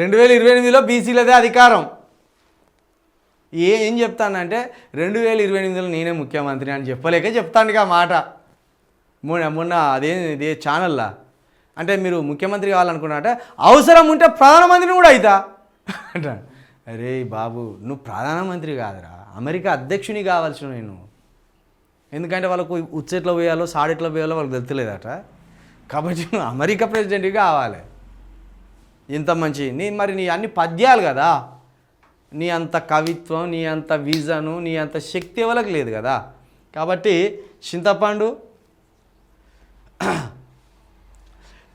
రెండు వేల ఇరవై ఎనిమిదిలో బీసీలదే అధికారం. ఏ ఏం చెప్తానంటే రెండు వేల ఇరవై ఎనిమిదిలో నేనే ముఖ్యమంత్రి అని చెప్పలేక చెప్తాను ఆ మాట. మొన్న మొన్న అదే ఇదే ఛానల్లా అంటే మీరు ముఖ్యమంత్రి కావాలనుకున్నారంటే అవసరం ఉంటే ప్రధానమంత్రిని కూడా అవుతా అంట. అరే బాబు నువ్వు ప్రధానమంత్రి కాదురా. అమెరికా అధ్యక్షుని కావాల్సిన నేను. ఎందుకంటే వాళ్ళకు ఉచ్చెట్లో పోయాలో సాడెట్లో పోయాలో వాళ్ళకి తెలుతలేదట కాబట్టి నువ్వు అమెరికా ప్రెసిడెంట్గా కావాలి. ఇంత మంచి నీ మరి నీ అన్ని పద్యాలు కదా. నీ అంత కవిత్వం నీ అంత విజను నీ అంత శక్తి ఎవరికి లేదు కదా. కాబట్టి చింతపండు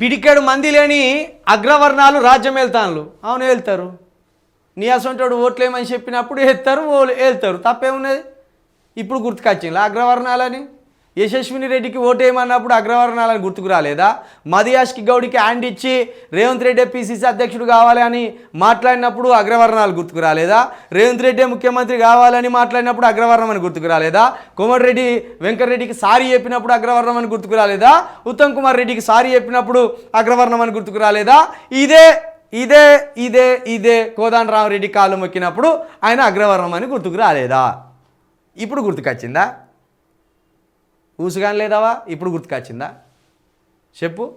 పిడికెడు మంది లేని అగ్రవర్ణాలు రాజ్యం వెళ్తాను అవును వెళ్తారు నీ అసంటోడు ఓట్లేమని చెప్పినప్పుడు వెళ్తారు ఓ వెళ్తారు తప్పేమున్నది? ఇప్పుడు గుర్తుకొచ్చింది అగ్రవర్ణాలని. యశస్విని రెడ్డికి ఓటేయమన్నప్పుడు అగ్రవర్ణాలని గుర్తుకు రాలేదా? మదియాష్కి గౌడికి హ్యాండ్ ఇచ్చి రేవంత్ రెడ్డి పిసిసి అధ్యక్షుడు కావాలి అని మాట్లాడినప్పుడు అగ్రవర్ణాలు గుర్తుకు రాలేదా? రేవంత్ రెడ్డి ముఖ్యమంత్రి కావాలని మాట్లాడినప్పుడు అగ్రవర్ణం అని గుర్తుకు రాలేదా? కోమటిరెడ్డి వెంకటరెడ్డికి సారీ చెప్పినప్పుడు అగ్రవర్ణం అని గుర్తుకు రాలేదా? ఉత్తమ్ కుమార్ రెడ్డికి సారీ చెప్పినప్పుడు అగ్రవర్ణం అని గుర్తుకు రాలేదా? ఇదే ఇదే ఇదే ఇదే కోదాన్ రామరెడ్డి కాలు మొక్కినప్పుడు ఆయన అగ్రవర్ణం అని గుర్తుకు రాలేదా? ఇప్పుడు గుర్తుకొచ్చిందా? ఊసుగాని లేదావా? ఇప్పుడు గుర్తుకొచ్చిందా? చెప్పు.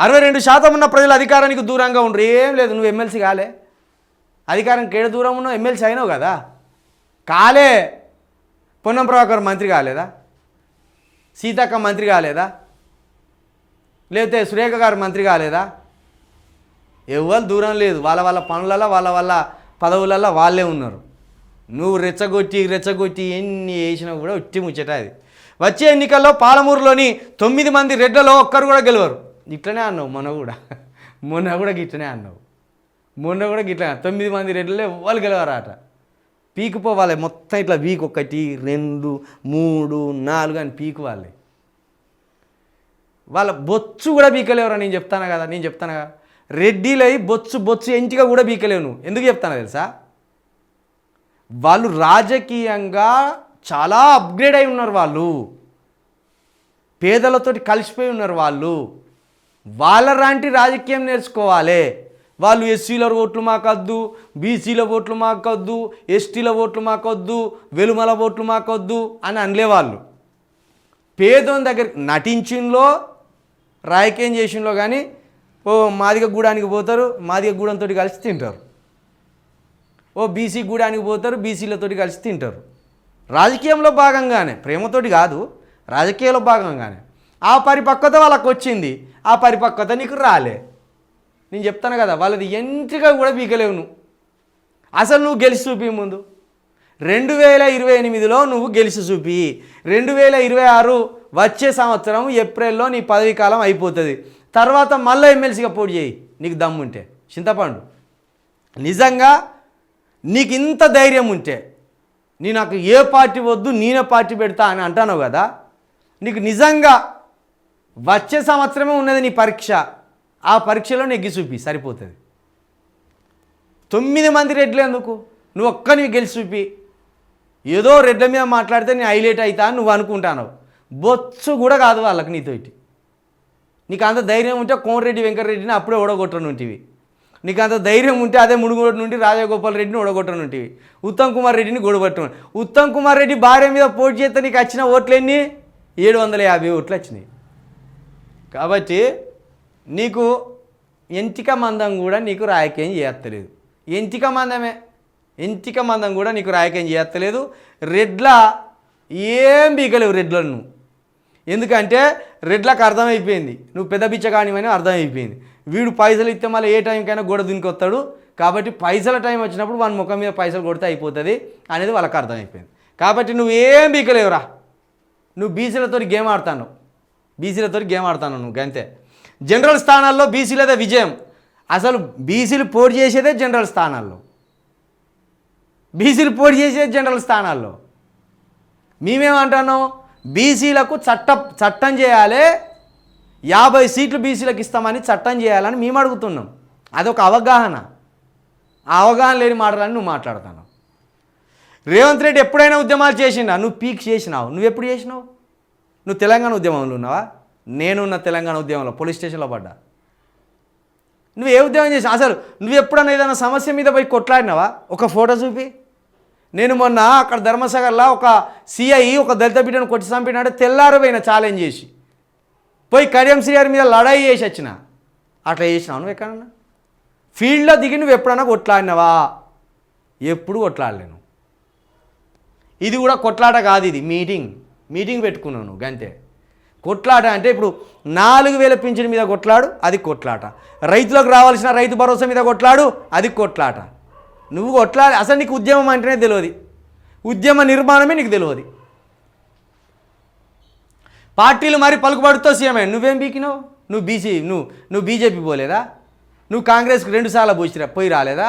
అరవై రెండు శాతం ఉన్న ప్రజలు అధికారానికి దూరంగా ఉండరు. ఏం లేదు నువ్వు ఎమ్మెల్సీ కాలే. అధికారం కేడ దూరం ఉన్నావు? ఎమ్మెల్సీ అయినావు కదా? కాలే. పొన్నం ప్రభాకర్ మంత్రి కాలేదా? సీతక్క మంత్రి కాలేదా? లేకపోతే సురేఖ గారు మంత్రి కాలేదా? ఎవరు దూరం లేదు. వాళ్ళ వాళ్ళ పనులలో వాళ్ళ వాళ్ళ పదవులలో వాళ్ళే ఉన్నారు. నువ్వు రెచ్చగొట్టి రెచ్చగొట్టి ఎన్ని వేసినా కూడా ఉట్టి ముచ్చట అది. వచ్చే ఎన్నికల్లో పాలమూరులోని తొమ్మిది మంది రెడ్లలో ఒక్కరు కూడా గెలవరు. ఇట్లనే అన్నావు మొన్న కూడా. మొన్న కూడా గిట్లనే అన్నావు. మొన్న కూడా గిట్లా తొమ్మిది మంది రెడ్లలో ఎవ్వరు గెలవరాట. పీకిపోవాలి మొత్తం ఇట్లా వీక్ ఒకటి రెండు మూడు నాలుగు అని పీకువాలి. వాళ్ళ బొచ్చు కూడా బీకలేవురా నేను చెప్తాను కదా నేను చెప్తాను కదా. రెడ్డిలై బొచ్చు బొచ్చు ఎంటిగా కూడా బీకలేవు నువ్వు. ఎందుకు చెప్తాను తెలుసా? వాళ్ళు రాజకీయంగా చాలా అప్గ్రేడ్ అయి ఉన్నారు వాళ్ళు. పేదలతోటి కలిసిపోయి ఉన్నారు వాళ్ళు. వాళ్ళ లాంటి రాజకీయం నేర్చుకోవాలి. వాళ్ళు ఎస్సీల ఓట్లు మాకొద్దు బీసీల ఓట్లు మాకొద్దు ఎస్టీల ఓట్లు మాకొద్దు వెలుమల ఓట్లు మాకొద్దు అని అనలే వాళ్ళు. పేదోని దగ్గర నటించింలో రాజకీయం చేసింలో కానీ ఓ మాదిగ గూడానికి పోతారు మాదిగ గూడంతో కలిసి తింటారు. ఓ బీసీ గూడానికి పోతారు బీసీలతోటి కలిసి తింటారు. రాజకీయంలో భాగంగానే ప్రేమతోటి కాదు రాజకీయంలో భాగంగానే. ఆ పరిపక్వత వాళ్ళకు వచ్చింది ఆ పరిపక్వత నీకు రాలే. నేను చెప్తాను కదా వాళ్ళది ఎంట్రిగా కూడా బీకలేవు నువ్వు. అసలు నువ్వు గెలిచి చూపి ముందు. రెండు వేల ఇరవై ఎనిమిదిలో నువ్వు గెలిచి చూపి. రెండు వేల ఇరవై ఆరు వచ్చే సంవత్సరం ఏప్రిల్లో నీ పదవీ కాలం అయిపోతుంది. తర్వాత మళ్ళీ ఎమ్మెల్సీగా పోటీ చేయి నీకు దమ్ముంటే. చింతపండు. నిజంగా నీకు ఇంత ధైర్యం ఉంటే నీ నాకు ఏ పార్టీ వద్దు నేనే పార్టీ పెడతా అని అంటాను కదా? నీకు నిజంగా వచ్చే సంవత్సరమే ఉన్నది నీ పరీక్ష. ఆ పరీక్షలో నెగ్గి చూపి సరిపోతుంది. తొమ్మిది మంది రెడ్లు ఎందుకు? నువ్వు ఒక్కనివి గెలిచి చూపి. ఏదో రెడ్ల మీద మాట్లాడితే నేను హైలైట్ అవుతా అని నువ్వు అనుకుంటాను బొచ్చు కూడా కాదు వాళ్ళకి నీతోటి. నీకు అంత ధైర్యం ఉంటే కోమరెడ్డి వెంకటరెడ్డిని అప్పుడే ఓడగొట్టనుంటివి. నీకు అంత ధైర్యం ఉంటే అదే ముడుగోడు నుండి రాజగోపాల్ రెడ్డిని ఓడగొట్టనుంటివి ఉత్తమ్ కుమార్ రెడ్డిని గొడగొట్టు ఉత్తమ్ కుమార్ రెడ్డి భార్య మీద పోటీ చేస్తే నీకు వచ్చిన ఓట్లన్నీ? ఏడు వందల యాభై ఓట్లు వచ్చినాయి. కాబట్టి నీకు ఎంటిక మందం కూడా నీకు రాజకీయం చేయత్తలేదు ఎంటిక మందమే? ఎంటిక మందం కూడా నీకు రాజకీయం చేయత్తలేదు రెడ్ల ఏం బీకలేవు రెడ్లను. నువ్వు ఎందుకంటే రెడ్లకు అర్థమైపోయింది. నువ్వు పెద్ద బిచ్చగానివని అర్థమైపోయింది. వీడు పైసలు ఇస్తే మళ్ళీ ఏ టైంకైనా గోడ దునికొస్తాడు కాబట్టి పైసల టైం వచ్చినప్పుడు వాని ముఖం మీద పైసలు కొడితే అయిపోతుంది అనేది వాళ్ళకి అర్థమైపోయింది. కాబట్టి నువ్వు ఏం బీకలేవురా. నువ్వు బీసీలతో గేమ్ ఆడతాను. బీసీలతో గేమ్ ఆడతాను నువ్వు అంతే జనరల్ స్థానాల్లో బీసీలదే విజయం. అసలు బీసీలు పోటీ చేసేదే జనరల్ స్థానాల్లో. బీసీలు పోటీ చేసేది జనరల్ స్థానాల్లో. మేమేమంటాను బీసీలకు చట్ట చట్టం చేయాలి. యాభై సీట్లు బీసీలకు ఇస్తామని చట్టం చేయాలని మేము అడుగుతున్నాం. అదొక అవగాహన. ఆ అవగాహన లేని మాటలని నువ్వు మాట్లాడుతున్నావు. రేవంత్ రెడ్డి ఎప్పుడైనా ఉద్యమాలు చేసిండా? నువ్వు పీక్ చేసినావు. నువ్వు ఎప్పుడు చేసినావు? నువ్వు తెలంగాణ ఉద్యమంలో ఉన్నావా? నేనున్న తెలంగాణ ఉద్యమంలో పోలీస్ స్టేషన్లో పడ్డా? నువ్వు ఏ ఉద్యమం చేసావు అసలు నువ్వు ఎప్పుడన్నా ఏదైనా సమస్య మీద పోయి కొట్లాడినావా? ఒక ఫోటో చూపి. నేను మొన్న అక్కడ ధర్మసాగర్లో ఒక సిఐ ఒక దళిత బిడ్డను కొట్టి చంపినాడు తెల్లారిపోయిన ఛాలెంజ్ చేసి. పోయి కడియం శ్రీగారి మీద లడాయి చేసి వచ్చిన. అట్లా చేసినావు నువ్వు ఎక్కడన్నా? ఫీల్డ్లో దిగి నువ్వు ఎప్పుడన్నా కొట్లాడినవా? ఎప్పుడు కొట్లాడలేను ఇది కూడా కొట్లాట కాదు ఇది మీటింగ్ మీటింగ్ పెట్టుకున్నాను నువ్వు గంతే. కొట్లాట అంటే ఇప్పుడు నాలుగు వేల పింఛన్ మీద కొట్లాడు అది కొట్లాట. రైతులకు రావాల్సిన రైతు భరోసా మీద కొట్లాడు అది కొట్లాట. నువ్వు కొట్లాడి అసలు నీకు ఉద్యమం అంటేనే తెలియదు. ఉద్యమ నిర్మాణమే నీకు తెలియదు. పార్టీలు మరి పలుకుబడితో సీఎం నువ్వేం బీకినావు? నువ్వు బీసీ నువ్వు నువ్వు బీజేపీ పోలేదా? నువ్వు కాంగ్రెస్కి రెండుసార్లు పోసిరా పోయి రాలేదా?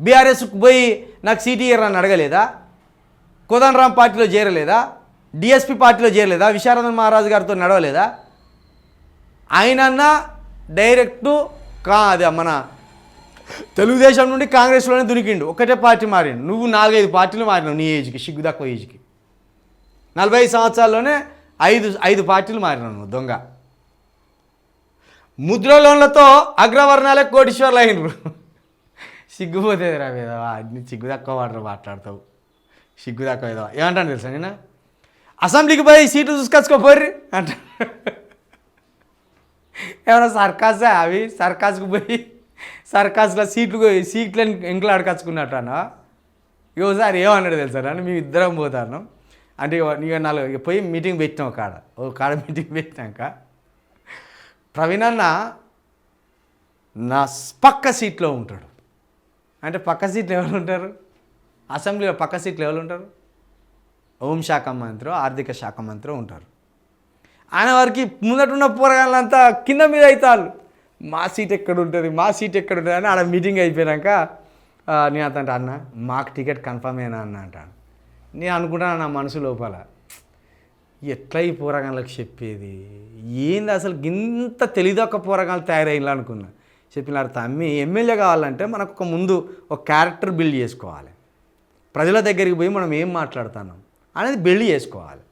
బీఆర్ఎస్కి పోయి నాకు సీటీ ఇయ్యరని అడగలేదా? కోదండరామ్ పార్టీలో చేరలేదా? డిఎస్పి పార్టీలో చేరలేదా? విశారదన్ మహారాజు గారితో నడవలేదా? ఆయనన్నా డైరెక్టు కా అది మన తెలుగుదేశం నుండి కాంగ్రెస్లోనే దునికిండు ఒకటే పార్టీ మారిండు. నువ్వు నాలుగైదు పార్టీలు మారినావు నీ ఏజ్కి సిగ్గు తక్కువ ఏజ్కి. నలభై సంవత్సరాల్లోనే ఐదు ఐదు పార్టీలు మారినావు నువ్వు దొంగ. ముద్ర లోన్లతో అగ్రవర్ణాలే కోటీశ్వర్లు అయినరు. సిగ్గుపోతే రా మీద అన్ని సిగ్గు తక్కువ వాడరు మాట్లాడతావు. సిగ్గు తక్కువ ఏదో ఏమంటాను తెలుసా నేను అసెంబ్లీకి పోయి సీట్లు చూసుకొచ్చుకోపోర్రి అంట. ఏమన్నా సర్కాసా అవి? సర్కాస్కి పోయి సర్కాస్లో సీట్లు పోయి సీట్లను ఇంట్లో అడకచ్చుకున్నట్టు అన్న ఒకసారి ఏమన్నాడు తెలుసా నన్ను? మేము ఇద్దరం పోతాను అంటే ఇక నాలుగు పోయి మీటింగ్ పెట్టినాం ఒక కాడ. ఒక కాడ మీటింగ్ పెట్టినాక ప్రవీణ్ అన్న నా పక్క సీట్లో ఉంటాడు. అంటే పక్క సీట్లు ఎవరు ఉంటారు? అసెంబ్లీలో పక్క సీట్లు ఎవరు ఉంటారు? హోంశాఖ మంత్రి ఆర్థిక శాఖ మంత్రి ఉంటారు. ఆయన వారికి ముందటున్న పోరగాళ్ళంతా కింద మీద అవుతారు మా సీట్ ఎక్కడ ఉంటుంది మా సీట్ ఎక్కడ ఉంటుంది అని ఆడ మీటింగ్ అయిపోయాక నేను అతను అన్న మాకు టికెట్ కన్ఫర్మ్ అయినా అన్న అంటాను నేను అనుకుంటాను నా మనసు లోపల ఎట్లా ఈ పోరగాళ్ళకి చెప్పేది? ఏంది అసలు ఇంత తెలియదొక్క పోరగాళ్ళు తయారయ్యాలి అనుకున్నా. చెప్పినారు తమ్మి ఎమ్మెల్యే కావాలంటే మనకు ఒక ముందు ఒక క్యారెక్టర్ బిల్డ్ చేసుకోవాలి. ప్రజల దగ్గరికి పోయి మనం ఏం మాట్లాడుతున్నాం? అనేది బిల్డ్ చేసుకోవాలి.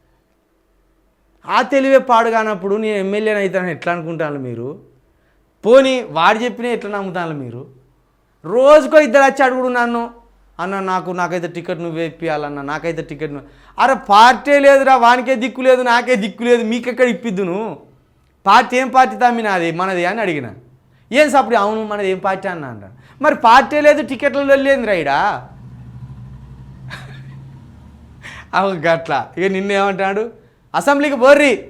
ఆ తెలివే పాడు కానప్పుడు నేను ఎమ్మెల్యేని అవుతానని ఎట్లా అనుకుంటాను మీరు? పోనీ వాడు చెప్పినా ఎట్లా నమ్ముతాను మీరు? రోజుకో ఇద్దరు వచ్చి అడుగుడు నన్ను. అన్న నాకు నాకైతే టికెట్ నువ్వు ఇప్పియాలన్న నాకైతే టికెట్ నువ్వు. అరే పార్టీ లేదురా వానికే దిక్కు లేదు నాకే దిక్కు లేదు మీకెక్కడ నువ్వు? పార్టీ ఏం పార్టీ తమ్మి నాది మనది అని అడిగిన. ఏం సప్పుడు అవును మనది ఏం పార్టీ అన్న అంట మరి పార్టీ లేదు టికెట్లు వెళ్ళేది రైడా అవు గట్ల. ఇక నిన్నేమంటాడు? అసెంబ్లీకి పోర్రి.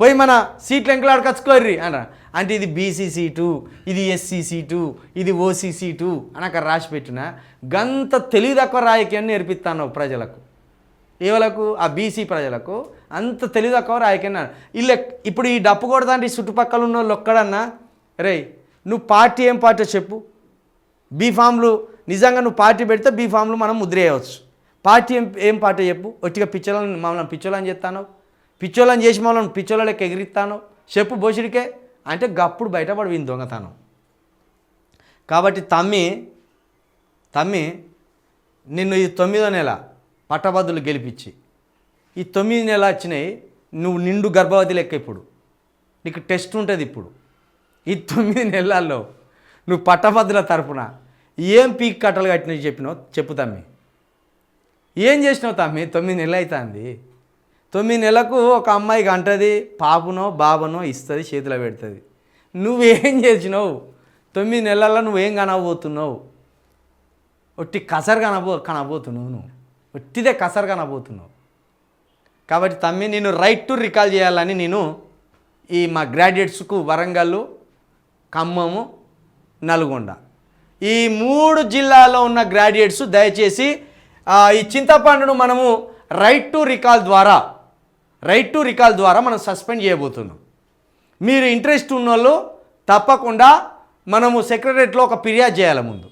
పోయి మన సీట్లు ఎంకలాడు కచ్చుకోర్రి అన్న అంటే ఇది బీసీ సీటు ఇది ఎస్సీ సీటు ఇది ఓసీ సీటు అని అక్కడ రాసి పెట్టిన. గంత తెలివి తక్కువ నేర్పిస్తాను ప్రజలకు. ఏవలకు ఆ బీసీ ప్రజలకు. అంత తెలివి తక్కువ ఇల్లు ఇప్పుడు ఈ డప్పు కూడా ఈ చుట్టుపక్కల ఉన్న వాళ్ళు ఒక్కడన్నా రే నువ్వు పార్టీ ఏం పార్టీ చెప్పు? బీఫామ్లు నిజంగా నువ్వు పార్టీ పెడితే బీఫామ్లు మనం ముద్రేయవచ్చు. పార్టీ ఏం ఏం పార్టీ చెప్పు? ఒట్టిగా పిచ్చోళ్ళని మమ్మల్ని పిచ్చోళ్ళని చేస్తాను పిచ్చోళ్ళని చేసి మమ్మల్ని పిచ్చోళ్ళకి ఎగిరిస్తాను చెప్పు బోషుడికే అంటే గప్పుడు బయటపడి వీని దొంగతనం. కాబట్టి తమ్మి తమ్మి నిన్ను ఈ తొమ్మిదో నెల పట్టభద్రులు గెలిపించి ఈ తొమ్మిది నెల వచ్చినాయి నువ్వు నిండు గర్భవతి లెక్క ఇప్పుడు. నీకు టెస్ట్ ఉంటుంది ఇప్పుడు. ఈ తొమ్మిది నెలల్లో నువ్వు పట్టభద్రుల తరపున ఏం పీక్ కట్టలు కట్టినవి చెప్పినావు? చెప్పు తమ్మి. ఏం చేసినావు తమ్మి? తొమ్మిది నెలలు అవుతుంది. తొమ్మిది నెలలకు ఒక అమ్మాయికి అంటది పాపునో బాబనో ఇస్తుంది చేతిలో పెడుతుంది. నువ్వేం చేసినావు? తొమ్మిది నెలల్లో నువ్వేం కనబోతున్నావు? ఒట్టి కసరు కనబో కనబోతున్నావు నువ్వు. ఒట్టిదే కసరు కనబోతున్నావు. కాబట్టి తమ్మి నేను రైట్ టు రికాల్ చేయాలని నేను ఈ మా గ్రాడ్యుయేట్స్కు వరంగల్ ఖమ్మము నల్గొండ. ఈ మూడు జిల్లాల్లో ఉన్న గ్రాడ్యుయేట్స్ దయచేసి ఈ చింతపండును మనము రైట్ టు రికాల్ ద్వారా రైట్ టు రికాల్ ద్వారా మనం సస్పెండ్ చేయబోతున్నాం. మీరు ఇంట్రెస్ట్ ఉన్నోళ్ళు తప్పకుండా మనము సెక్రటరేట్లో ఒక ఫిర్యాదు చేయాలి ముందు.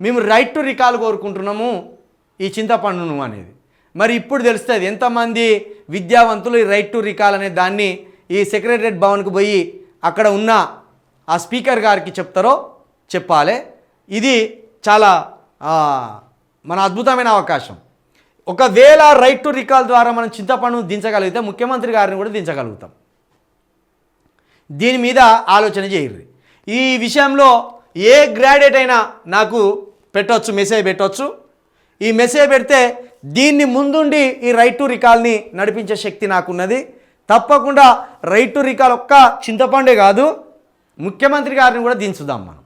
మేము రైట్ టు రికాల్ కోరుకుంటున్నాము ఈ చింతపండును అనేది. మరి ఇప్పుడు తెలుస్తుంది ఎంతమంది విద్యావంతులు ఈ రైట్ టు రికాల్ అనే దాన్ని ఈ సెక్రటరేట్ భవన్కి పోయి అక్కడ ఉన్న ఆ స్పీకర్ గారికి చెప్తారో చెప్పాలి. ఇది చాలా మన అద్భుతమైన అవకాశం. ఒకవేళ రైట్ టు రికాల్ ద్వారా మనం చింతపండును దించగలిగితే ముఖ్యమంత్రి గారిని కూడా దించగలుగుతాం. దీని మీద ఆలోచన చేయరు ఈ విషయంలో ఏ గ్రాడ్యుయేట్ అయినా నాకు పెట్టవచ్చు మెసేజ్ పెట్టవచ్చు ఈ మెసేజ్ పెడితే దీన్ని ముందుండి ఈ రైట్ టు రికాల్ని నడిపించే శక్తి నాకున్నది. తప్పకుండా రైట్ టు రికాల్ ఒక్క చింతపండే కాదు ముఖ్యమంత్రి గారిని కూడా దించుదాం మనం.